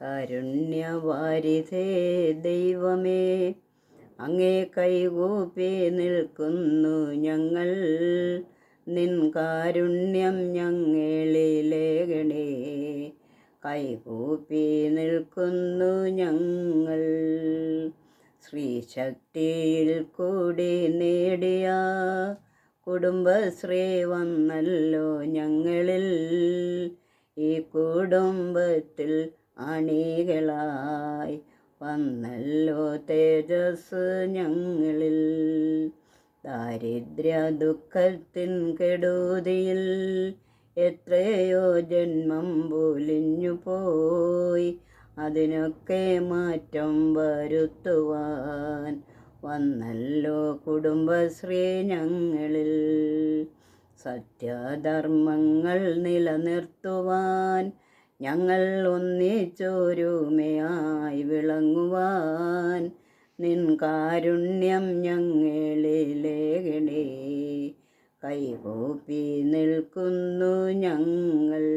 കാരുണ്യവാരിധേ ദൈവമേ അങ്ങേ കൈകൂപ്പി നിൽക്കുന്നു ഞങ്ങൾ. നിൻ കാരുണ്യം ഞങ്ങളിലേകണേ കൈകൂപ്പി നിൽക്കുന്നു ഞങ്ങൾ. ശ്രീശക്തിയിൽ കൂടി നേടിയ കുടുംബശ്രീ വന്നല്ലോ ഞങ്ങളിൽ. ഈ കുടുംബത്തിൽ അണികളായി വന്നല്ലോ തേജസ് ഞങ്ങളിൽ. ദാരിദ്ര്യ ദുഃഖത്തിൻ കെടുതിയിൽ എത്രയോ ജന്മം പൊലിഞ്ഞു പോയി. അതിനൊക്കെ മാറ്റം വരുത്തുവാൻ വന്നല്ലോ കുടുംബശ്രീ ഞങ്ങളിൽ. സത്യധർമ്മങ്ങൾ നിലനിർത്തുവാൻ ഞങ്ങൾ ഒന്നിച്ചോരുമയായി വിളങ്ങുവാൻ നിൻ കാരുണ്യം ഞങ്ങളിലേകണേ. കൈകൂപ്പി നിൽക്കുന്നു ഞങ്ങൾ